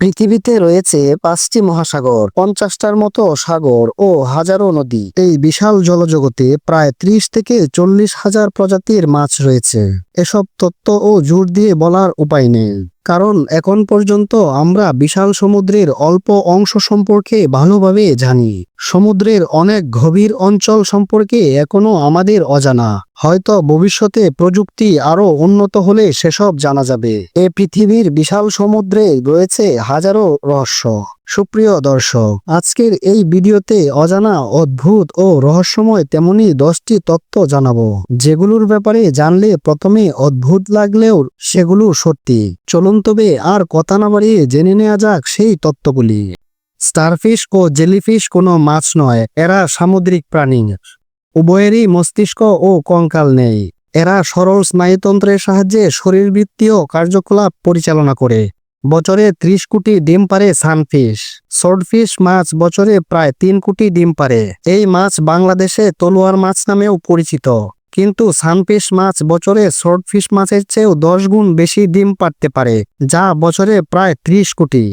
পৃথিবীতে রয়েছে পাঁচটি মহাসাগর, পঞ্চাশটার মতো সাগর ও হাজারো নদী। এই বিশাল জলজগতে প্রায় ত্রিশ থেকে চল্লিশ হাজার প্রজাতির মাছ রয়েছে। এসব তত্ত্ব ও জোর দিয়ে বলার উপায় নেই। কারণ এখন পর্যন্ত আমরা বিশাল সমুদ্রের অল্প অংশ সম্পর্কে ভালোভাবে জানি। সমুদ্রের অনেক গভীর অঞ্চল সম্পর্কে এখনও আমাদের অজানা। হয়তো ভবিষ্যতে প্রযুক্তি আরও উন্নত হলে সেসব জানা যাবে। এ পৃথিবীর বিশাল সমুদ্রে রয়েছে হাজারো রহস্য। সুপ্রিয় দর্শক, আজকের এই ভিডিওতে অজানা, অদ্ভুত ও রহস্যময় তেমনি দশটি তত্ত্ব জানাব, যেগুলোর ব্যাপারে জানলে প্রথমে অদ্ভুত লাগলেও সেগুলো সত্যি। চলুন তবে আর কথা না বাড়িয়ে জেনে নেওয়া যাক সেই তত্ত্বগুলি স্টারফিশ ও জেলিফিশ কোনো মাছ নয়, এরা সামুদ্রিক প্রাণী। উভয়েরই মস্তিষ্ক ও কঙ্কাল নেই। এরা সরল স্নায়ুতন্ত্রের সাহায্যে শরীরবৃত্তীয় কার্যকলাপ পরিচালনা করে। বছরে ত্রিশ কোটি ডিম পারে সানফিশ। সোর্ডফিশ মাছ বছরে প্রায় তিন কোটি ডিম পারে। এই মাছ বাংলাদেশে তলোয়ার মাছ নামেও পরিচিত। কিন্তু সানফিশ মাছ বছরে সোর্ডফিশ মাছের চেয়েও দশ গুণ বেশি ডিম পারতে পারে, যা বছরে প্রায় ত্রিশ কোটি।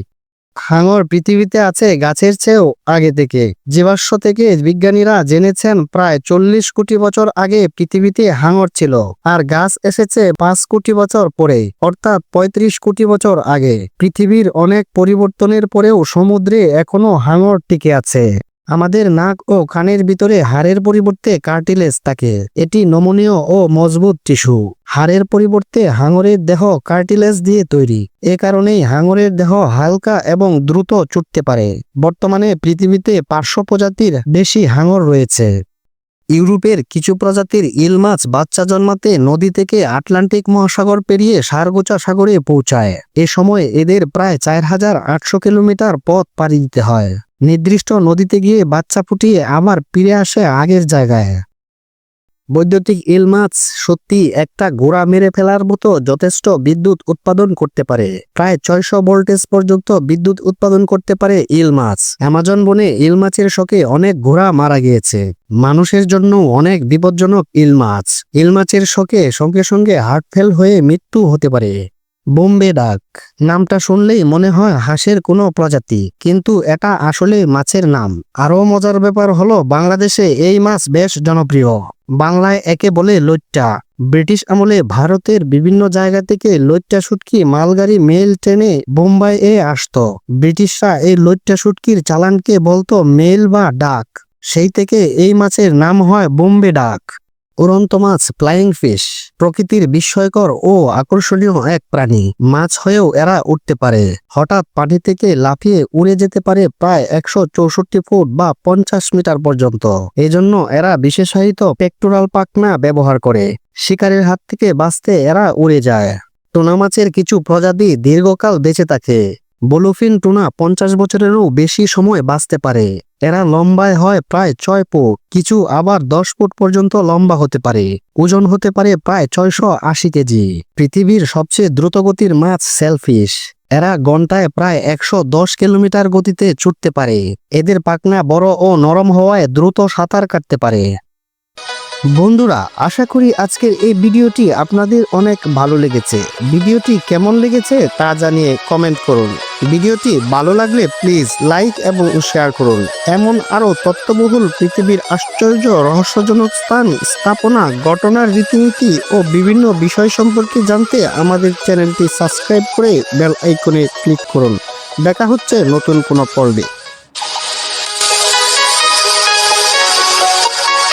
হাঙর পৃথিবীতে আছে গাছের চেয়েও আগে থেকে। জীবাশ্ম থেকে বিজ্ঞানীরা জেনেছেন প্রায় চল্লিশ কোটি বছর আগে পৃথিবীতে হাঙর ছিল, আর গাছ এসেছে পাঁচ কোটি বছর পরে, অর্থাৎ ৩৫ কোটি বছর আগে। পৃথিবীর অনেক পরিবর্তনের পরেও সমুদ্রে এখনও হাঙর টিকে আছে। আমাদের নাক ও কানের ভিতরে হাড়ের পরিবর্তে কার্টিলেজ থাকে, এটি নমনীয় ও মজবুত টিস্যু। হাড়ের পরিবর্তে হাঙরের দেহ কার্টিলেজ দিয়ে তৈরি। এ কারণেই হাঙরের দেহ হালকা এবং দ্রুত ছুটতে পারে। বর্তমানে পৃথিবীতে পার্শ্ব প্রজাতির বেশি হাঙর রয়েছে। ইউরোপের কিছু প্রজাতির ইল মাছ বাচ্চা জন্মাতে নদী থেকে আটলান্টিক মহাসাগর পেরিয়ে সারগোচা সাগরে পৌঁছায়। এ সময় এদের প্রায় চার হাজার আটশো কিলোমিটার পথ পাড়ি দিতে হয়। নির্দিষ্ট নদীতে গিয়ে বাচ্চা ফুটিয়ে আবার ফিরে আসে আগের জায়গায়। বৈদ্যুতিক ইল মাছ সত্যি একটা ঘোড়া মেরে ফেলার মতো যথেষ্ট বিদ্যুৎ উৎপাদন করতে পারে। প্রায় ছয়শো ভোল্টেজ পর্যন্ত বিদ্যুৎ উৎপাদন করতে পারে ইল মাছ। অ্যামাজন বনে ইল মাছের শোকে অনেক ঘোড়া মারা গিয়েছে। মানুষের জন্য অনেক বিপজ্জনক ইল মাছ। ইল মাছের শোকে সঙ্গে সঙ্গে হার্ট ফেল হয়ে মৃত্যু হতে পারে। বোম্বে ডাক। নামটা শুনলেই মনে হয় হাঁসের কোনো প্রজাতি, কিন্তু এটা আসলে মাছের নাম। আরও মজার ব্যাপার হলো বাংলাদেশে এই মাছ বেশ জনপ্রিয়। বাংলায় একে বলে লইট্টা। ব্রিটিশ আমলে ভারতের বিভিন্ন জায়গা থেকে লইট্টা শুটকি মালগাড়ি, মেল ট্রেনে বোম্বাই এ আসতো। ব্রিটিশরা এই লইট্টা শুটকির চালানকে বলতো মেল বা ডাক। সেই থেকে এই মাছের নাম হয় বোম্বে ডাক। উড়ন্ত মাছ ফ্লাইং ফিশ প্রকৃতির বিস্ময়কর ও আকর্ষণীয় এক প্রাণী। মাছ হয়েও এরা উঠতে পারে। হঠাৎ পানি থেকে লাফিয়ে উড়ে যেতে পারে প্রায় একশো চৌষট্টি ফুট বা পঞ্চাশ মিটার পর্যন্ত। এজন্য এরা বিশেষায়িত পেক্টোরাল পাখনা ব্যবহার করে। শিকারের হাত থেকে বাঁচতে এরা উড়ে যায়। টোনা মাছের কিছু প্রজাতি দীর্ঘকাল বেঁচে থাকে। ব্লুফিন টুনা পঞ্চাশ বছরেরও বেশি সময় বাঁচতে পারে। এরা লম্বায় হয় প্রায় ছয় ফুট, কিছু আবার দশ ফুট পর্যন্ত লম্বা হতে পারে। ওজন হতে পারে প্রায় ছয়শো আশি কেজি। পৃথিবীর সবচেয়ে দ্রুতগতির মাছ সেলফিশ। এরা ঘন্টায় প্রায় একশো দশ কিলোমিটার গতিতে ছুটতে পারে। এদের পাখনা বড় ও নরম হওয়ায় দ্রুত সাঁতার কাটতে পারে। বন্ধুরা, আশা করি আজকের এই ভিডিওটি আপনাদের অনেক ভালো লেগেছে। ভিডিওটি কেমন লেগেছে তা জানিয়ে কমেন্ট করুন। ভিডিওটি ভালো লাগলে প্লিজ লাইক এবং শেয়ার করুন। এমন আরও তত্ত্ববহুল পৃথিবীর আশ্চর্য রহস্যজনক স্থান, স্থাপনা, ঘটনার রীতিনীতি ও বিভিন্ন বিষয় সম্পর্কে জানতে আমাদের চ্যানেলটি সাবস্ক্রাইব করে বেল আইকনে ক্লিক করুন। দেখা হচ্ছে নতুন কোনো পর্বে।